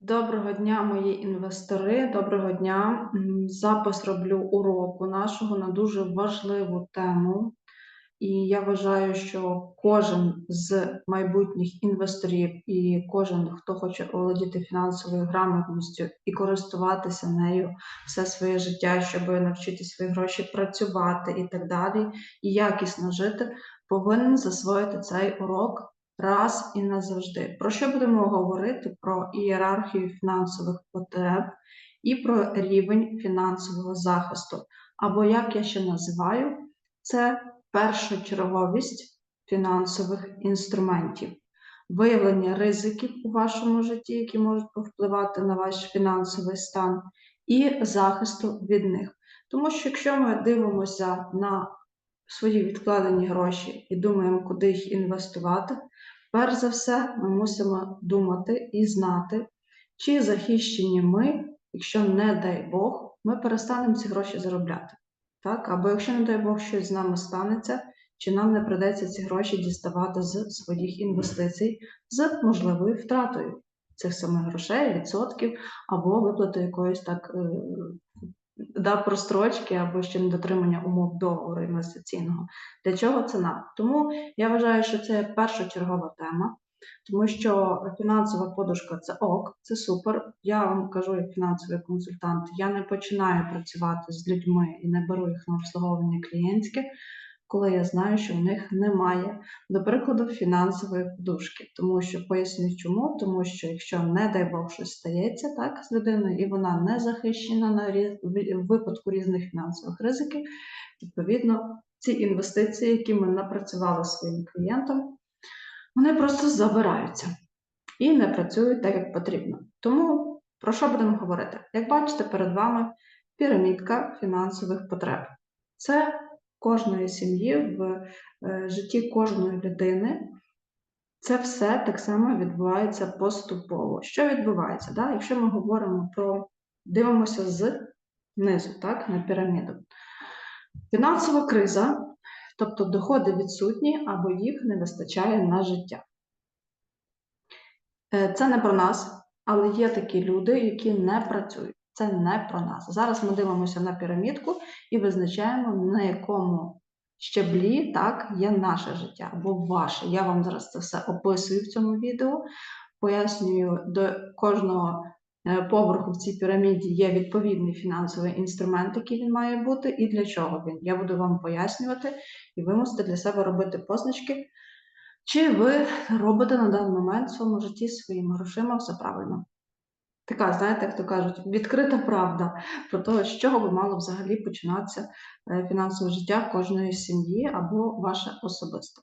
Доброго дня, мої інвестори. Доброго дня. Запис роблю уроку нашого на дуже важливу тему. І я вважаю, що кожен з майбутніх інвесторів і кожен, хто хоче оволодіти фінансовою грамотністю і користуватися нею все своє життя, щоб навчити свої гроші працювати і так далі, і якісно жити, повинен засвоїти цей урок раз і назавжди. Про що будемо говорити? Про ієрархію фінансових потреб і про рівень фінансового захисту. Або, як я ще називаю, це першочерговість фінансових інструментів, виявлення ризиків у вашому житті, які можуть повпливати на ваш фінансовий стан, і захисту від них. Тому що якщо ми дивимося на свої відкладені гроші і думаємо, куди їх інвестувати, перш за все, ми мусимо думати і знати, чи захищені ми, якщо, не дай Бог, ми перестанемо ці гроші заробляти. Так? Або якщо, не дай Бог, щось з нами станеться, чи нам не придеться ці гроші діставати з своїх інвестицій з можливою втратою цих самих грошей, відсотків, або виплати якоїсь так е, да, прострочки або ще недотримання умов договору інвестиційного. Для чого це нам? Тому я вважаю, що це першочергова тема, тому що фінансова подушка це ок, це супер. Я вам кажу, як фінансовий консультант, я не починаю працювати з людьми і не беру їх на обслуговування клієнтське, коли я знаю, що в них немає, до прикладу, фінансової подушки. Тому що поясню чому, тому що якщо, не дай Бог, щось стається так з людиною, і вона не захищена на різ... випадку різних фінансових ризиків, відповідно, ці інвестиції, які ми напрацювали своїм клієнтам, вони просто забираються і не працюють так, як потрібно. Тому про що будемо говорити? Як бачите, перед вами пірамідка фінансових потреб. Це кожної сім'ї, в е, житті кожної людини. Це все так само відбувається поступово. Що відбувається? Да? Якщо ми говоримо про дивимося з низу, так, на піраміду. Фінансова криза, тобто доходи відсутні або їх не вистачає на життя. Е, Це не про нас, але є такі люди, які не працюють. Це не про нас. Зараз ми дивимося на пірамідку і визначаємо, на якому щеблі так є наше життя або ваше. Я вам зараз це все описую в цьому відео, пояснюю до кожного е, поверху в цій піраміді є відповідний фінансовий інструмент, який він має бути, і для чого він. Я буду вам пояснювати, і ви мусите для себе робити позначки. Чи ви робите на даний момент в своєму житті своїми грошима все правильно? Така, знаєте, як то кажуть, відкрита правда про те, з чого би мало взагалі починатися е, фінансове життя кожної сім'ї або ваше особисте.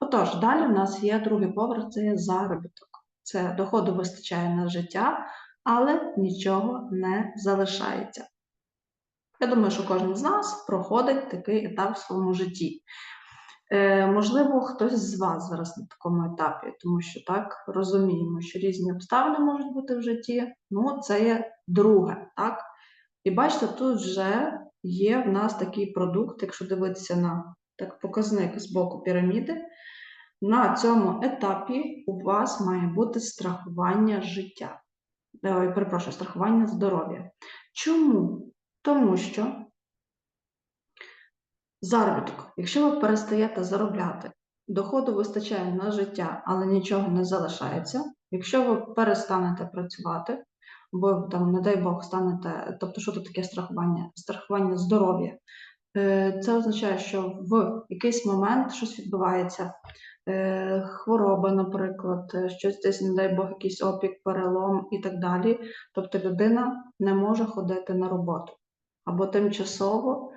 Отож, далі в нас є другий поверх це є заробіток. Це доходу вистачає на життя, але нічого не залишається. Я думаю, що кожен з нас проходить такий етап в своєму житті. Е, можливо, хтось з вас зараз на такому етапі, тому що так розуміємо, що різні обставини можуть бути в житті. Ну, це є друге, так? І бачите, тут вже є в нас такий продукт, якщо дивитися на так, показник з боку піраміди, на цьому етапі у вас має бути страхування життя. Перепрошую, страхування здоров'я. Чому? Тому що Заробіток. Якщо ви перестаєте заробляти, доходу вистачає на життя, але нічого не залишається. Якщо ви перестанете працювати, або там, не дай Бог, станете, тобто, що тут таке страхування? Страхування здоров'я. Е, Це означає, що в якийсь момент щось відбувається, е, хвороба, наприклад, е, щось десь, не дай Бог, якийсь опік, перелом і так далі. Тобто людина не може ходити на роботу або тимчасово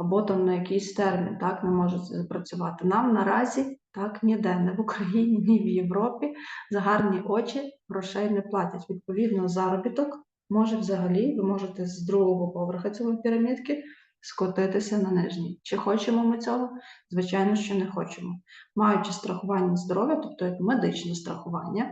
або там на якийсь термін так не можуть запрацювати. Нам наразі так ніде, не в Україні, ні в Європі за гарні очі грошей не платять. Відповідно, заробіток може взагалі, ви можете з другого поверха цієї пірамідки скотитися на нижній. Чи хочемо ми цього? Звичайно, що не хочемо. Маючи страхування здоров'я, тобто медичне страхування,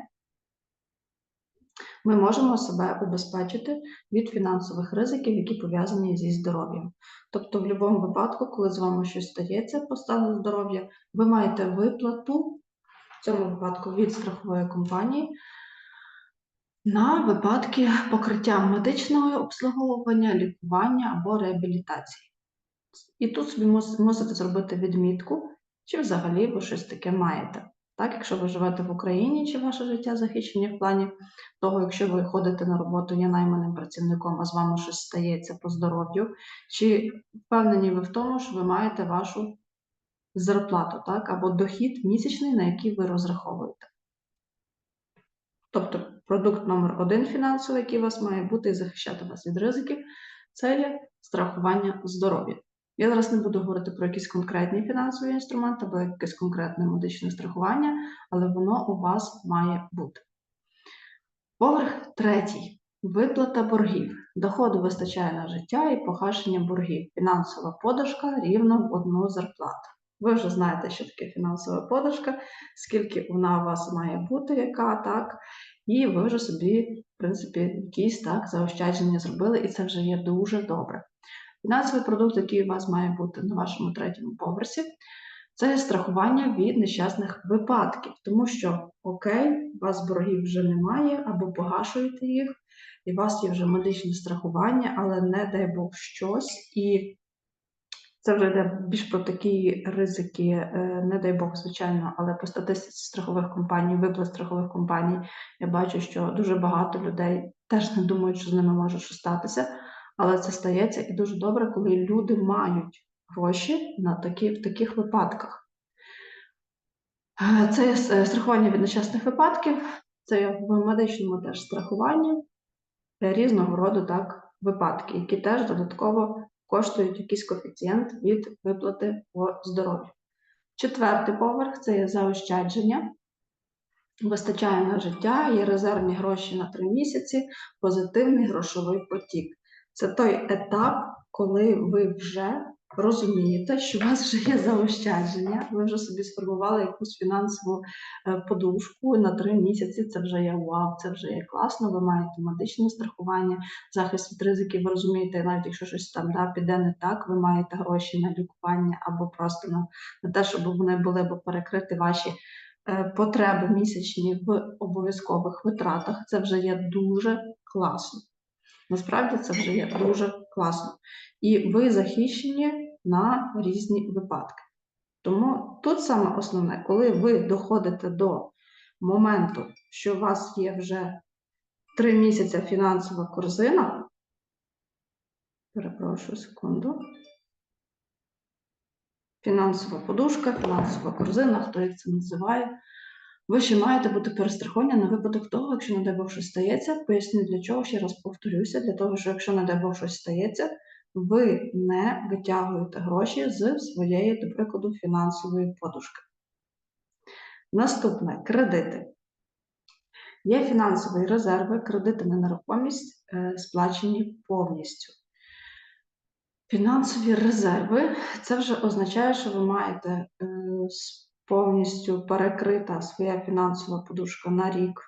ми можемо себе убезпечити від фінансових ризиків, які пов'язані зі здоров'ям. Тобто, в будь-якому випадку, коли з вами щось стається по стану здоров'я, ви маєте виплату в цьому випадку від страхової компанії на випадки покриття медичного обслуговування, лікування або реабілітації. І тут собі мусите зробити відмітку, чи взагалі ви щось таке маєте. Так, якщо ви живете в Україні, чи ваше життя захищені в плані того, якщо ви ходите на роботу є найманим працівником, а з вами щось стається по здоров'ю, чи впевнені ви в тому, що ви маєте вашу зарплату, так, або дохід місячний, на який ви розраховуєте. Тобто продукт номер один фінансовий, який у вас має бути і захищати вас від ризиків, це є страхування здоров'я. Я зараз не буду говорити про якісь конкретні фінансові інструменти або якесь конкретне медичне страхування, але воно у вас має бути. Поверх третій. Виплата боргів. Доходу вистачає на життя і погашення боргів. Фінансова подушка рівно в одну зарплату. Ви вже знаєте, що таке фінансова подушка, скільки вона у вас має бути, яка так, і ви вже собі, в принципі, якісь так заощадження зробили, і це вже є дуже добре. Фінансовий продукт, який у вас має бути на вашому третьому поверсі, це страхування від нещасних випадків, тому що окей, у вас боргів вже немає, або погашуєте їх, і у вас є вже медичне страхування, але не дай Бог щось, і це вже йде більш про такі ризики, е, не дай Бог, звичайно, але по статистиці страхових компаній, виплат страхових компаній, я бачу, що дуже багато людей теж не думають, що з ними може щось статися, але це стається і дуже добре, коли люди мають гроші на такі, в таких випадках. Е, Це страхування від нещасних випадків, це в медичному теж страхуванні е, різного роду так, випадки, які теж додатково коштують якийсь коефіцієнт від виплати по здоров'ю. Четвертий поверх це є заощадження. Вистачає на життя, є резервні гроші на три місяці, позитивний грошовий потік. Це той етап, коли ви вже розумієте, що у вас вже є заощадження, ви вже собі сформували якусь фінансову е, подушку на три місяці. Це вже є вау, це вже є класно. Ви маєте медичне страхування, захист від ризиків. Ви розумієте, навіть якщо щось там да, піде не так, ви маєте гроші на лікування або просто на, на те, щоб вони були, бо перекрити ваші е, потреби місячні в обов'язкових витратах. Це вже є дуже класно. Насправді це вже є дуже класно. І ви захищені на різні випадки. Тому тут саме основне, коли ви доходите до моменту, що у вас є вже три місяці фінансова корзина, перепрошую секунду. Фінансова подушка, фінансова корзина, хто як це називає. Ви ще маєте бути перестраховані на випадок того, якщо, не дай Бог, щось стається. Поясню для чого, ще раз повторюся, для того, що якщо, не дай Бог, щось стається, ви не витягуєте гроші з своєї, до прикладу, фінансової подушки. Наступне кредити. Є фінансові резерви, кредити на нерухомість е, сплачені повністю. Фінансові резерви це вже означає, що ви маєте е, повністю перекрита своя фінансова подушка на рік.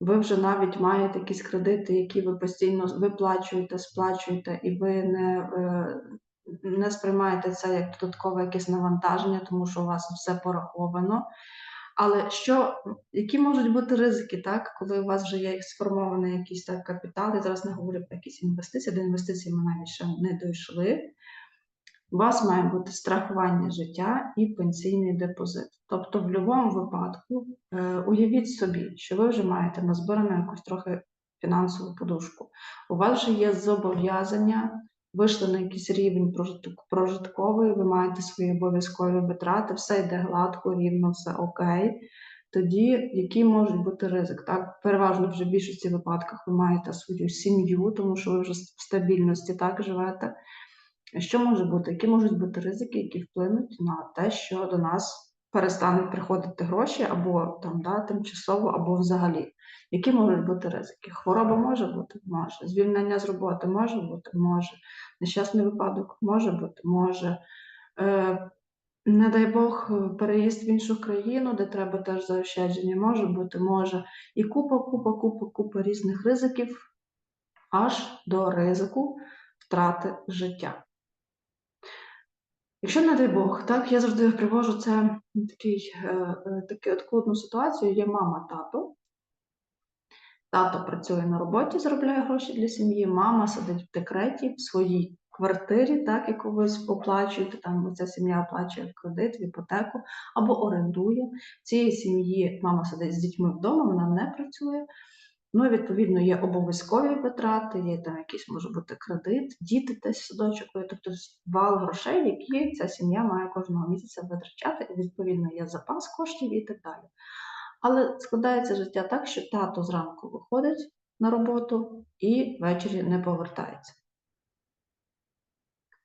Ви вже навіть маєте якісь кредити, які ви постійно виплачуєте, сплачуєте, і ви не, е, не сприймаєте це як додаткове якесь навантаження, тому що у вас все пораховано. Але що, які можуть бути ризики, так, коли у вас вже є сформований якийсь так капітал, я зараз не говорю про якісь інвестиції, до інвестицій ми навіть ще не дійшли. У вас має бути страхування життя і пенсійний депозит. Тобто, в будь-якому випадку е, уявіть собі, що ви вже маєте назбирану якусь трохи фінансову подушку. У вас вже є зобов'язання, вийшли на якийсь рівень прожитковий, ви маєте свої обов'язкові витрати, все йде гладко, рівно, все окей. Тоді які можуть бути ризик? Так, переважно вже в більшості випадках ви маєте свою сім'ю, тому що ви вже в стабільності так живете. Що може бути? Які можуть бути ризики, які вплинуть на те, що до нас перестануть приходити гроші або там да, тимчасово, або взагалі? Які можуть бути ризики? Хвороба може бути? Може. Звільнення з роботи може бути? Може. Нещасний випадок може бути? Може. Е, не дай Бог, переїзд в іншу країну, де треба теж заощадження, може бути, може. І купа, купа, купа, купа різних ризиків, аж до ризику втрати життя. Якщо, не дай Бог, так, я завжди привожу це такий, е, е, таку складну ситуацію. Є мама, тато, Тато працює на роботі, заробляє гроші для сім'ї, мама сидить в декреті в своїй квартирі, так, яку ви оплачуєте, там ця сім'я оплачує кредит, в іпотеку або орендує. Цієї сім'ї мама сидить з дітьми вдома, вона не працює. Ну, відповідно, є обов'язкові витрати, є там якийсь може бути кредит, діти десь садочок, тобто вал грошей, які ця сім'я має кожного місяця витрачати, і відповідно є запас коштів і так далі. Але складається життя так, що тато зранку виходить на роботу і ввечері не повертається.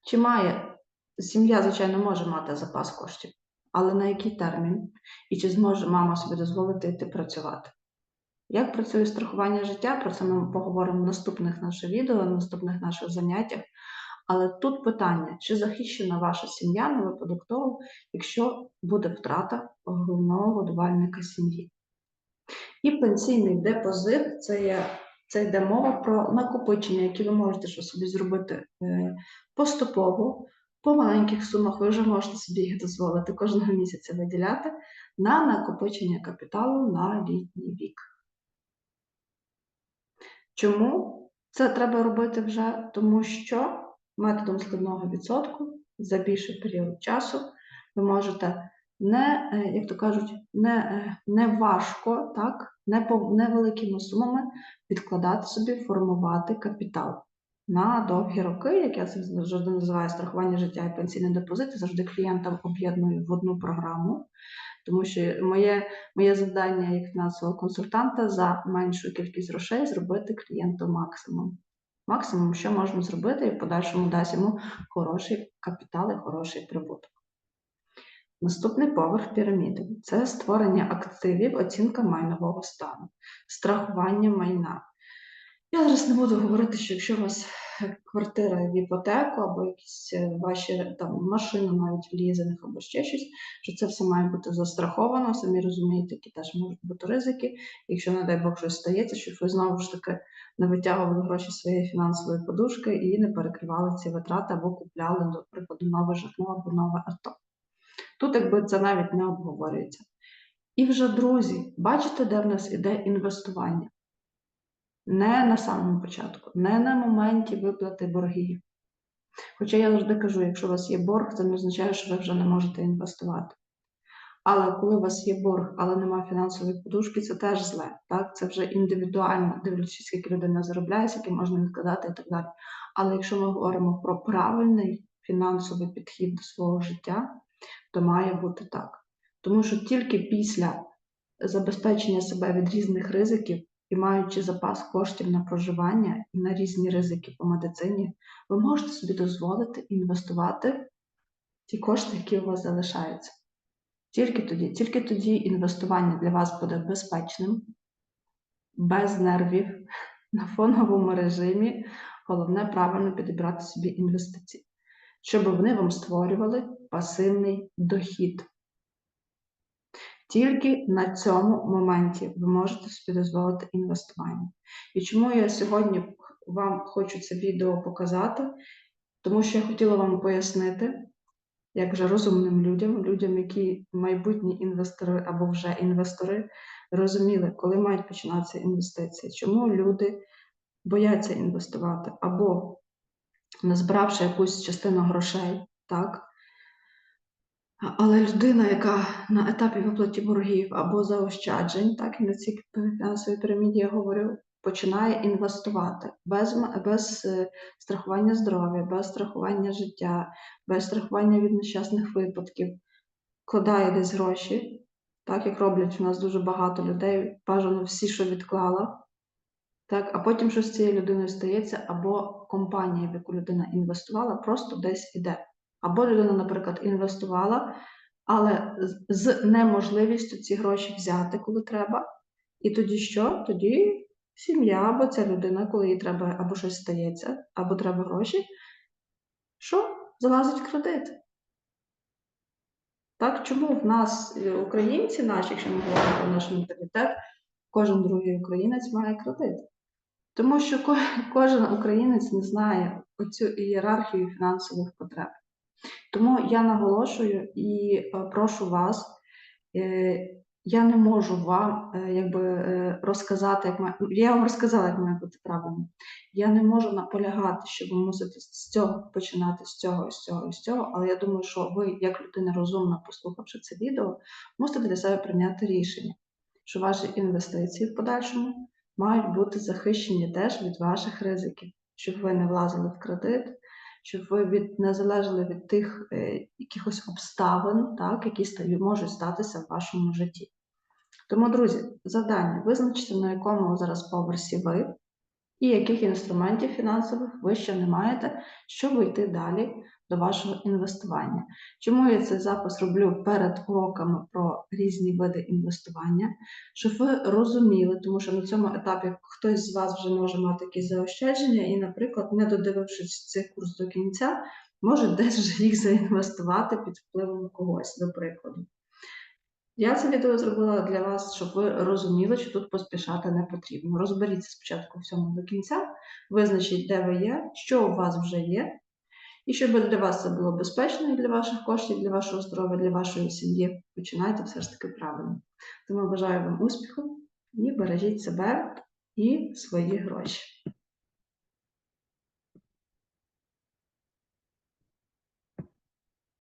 Чи має сім'я, звичайно, може мати запас коштів, але на який термін? І чи зможе мама собі дозволити йти працювати? Як працює страхування життя? Про це ми поговоримо в наступних наших відео, в наступних наших заняттях. Але тут питання: чи захищена ваша сім'я на випадок того, якщо буде втрата головного годувальника сім'ї? І пенсійний депозит це є це йде мова про накопичення, які ви можете собі зробити е, поступово, по маленьких сумах ви вже можете собі їх дозволити кожного місяця виділяти на накопичення капіталу на літній вік. Чому це треба робити вже? Тому що методом складного відсотку за більший період часу ви можете не, е, як то кажуть, не е, не важко, так, не по невеликими сумами відкладати собі, формувати капітал на довгі роки, як я це завжди називаю страхування життя і пенсійний депозит, завжди клієнтам об'єдную в одну програму. Тому що моє моє завдання як фінансового консультанта за меншу кількість грошей зробити клієнту максимум. Максимум, що можна зробити, і в подальшому дасть йому хороший капітал і хороший прибуток. Наступний поверх піраміди це створення активів, оцінка майнового стану, страхування майна. Я зараз не буду говорити, що якщо у вас квартира в іпотеку, або якісь е, ваші там машини навіть в лізинг, або ще щось, що це все має бути застраховано, самі розумієте, які теж можуть бути ризики. Якщо, не дай Бог, щось стається, щоб ви знову ж таки не витягували гроші своєї фінансової подушки і не перекривали ці витрати, або купляли, до прикладу, нове житло або нове авто. Тут, якби це навіть не обговорюється. І вже, друзі, бачите, де в нас іде інвестування? Не на самому початку, не на моменті виплати боргів. Хоча я завжди кажу, якщо у вас є борг, це не означає, що ви вже не можете інвестувати. Але коли у вас є борг, але немає фінансової подушки, це теж зле. Так? Це вже індивідуально, дивлячись, скільки людина заробляє, скільки можна відкладати і так далі. Але якщо ми говоримо про правильний фінансовий підхід до свого життя, то має бути так. Тому що тільки після забезпечення себе від різних ризиків і маючи запас коштів на проживання і на різні ризики по медицині, ви можете собі дозволити інвестувати ті кошти, які у вас залишаються. Тільки тоді, тільки тоді інвестування для вас буде безпечним, без нервів, на фоновому режимі. Головне правильно підібрати собі інвестиції, щоб вони вам створювали пасивний дохід. Тільки на цьому моменті ви можете собі дозволити інвестування. І чому я сьогодні вам хочу це відео показати? Тому що я хотіла вам пояснити, як вже розумним людям, людям, які майбутні інвестори або вже інвестори, розуміли, коли мають починатися інвестиції, чому люди бояться інвестувати, або не збравши якусь частину грошей, так, але людина, яка на етапі виплаті боргів або заощаджень, так і на цій фінансовій піраміді я говорю, починає інвестувати без без е, страхування здоров'я, без страхування життя, без страхування від нещасних випадків, вкладає десь гроші, так як роблять у нас дуже багато людей, бажано всі, що відклала. Так, а потім щось з цією людиною стається, або компанія, в яку людина інвестувала, просто десь іде. Або людина, наприклад, інвестувала, але з неможливістю ці гроші взяти, коли треба. І тоді що? Тоді сім'я або ця людина, коли їй треба або щось стається, або треба гроші, що залазить в кредит. Так, чому в нас е, українці, наші, якщо ми говоримо про наш менталітет, кожен другий українець має кредит? Тому що кожен українець не знає оцю ієрархію фінансових потреб. Тому я наголошую і е, прошу вас, е, я не можу вам е, якби розказати, як має... я вам розказала, як має бути правильно. Я не можу наполягати, що ви мусите з цього починати, з цього, з цього, з цього. Але я думаю, що ви, як людина розумна, послухавши це відео, мусите для себе прийняти рішення, що ваші інвестиції в подальшому мають бути захищені теж від ваших ризиків, щоб ви не влазили в кредит, щоб ви від не залежали від тих е, якихось обставин, так, які стаю, можуть статися в вашому житті. Тому, друзі, завдання визначити, на якому зараз поверсі ви і яких інструментів фінансових ви ще не маєте, щоб йти далі до вашого інвестування. Чому я цей запис роблю перед уроками про різні види інвестування? Щоб ви розуміли, тому що на цьому етапі хтось з вас вже може мати якісь заощадження, і, наприклад, не додивившись цей курс до кінця, може десь вже їх заінвестувати під впливом когось, до прикладу. Я це відео зробила для вас, щоб ви розуміли, що тут поспішати не потрібно. Розберіться спочатку в цьому до кінця, визначіть, де ви є, що у вас вже є, і щоб для вас це було безпечно і для ваших коштів, для вашого здоров'я, для вашої сім'ї. Починайте все ж таки правильно. Тому бажаю вам успіху і бережіть себе і свої гроші.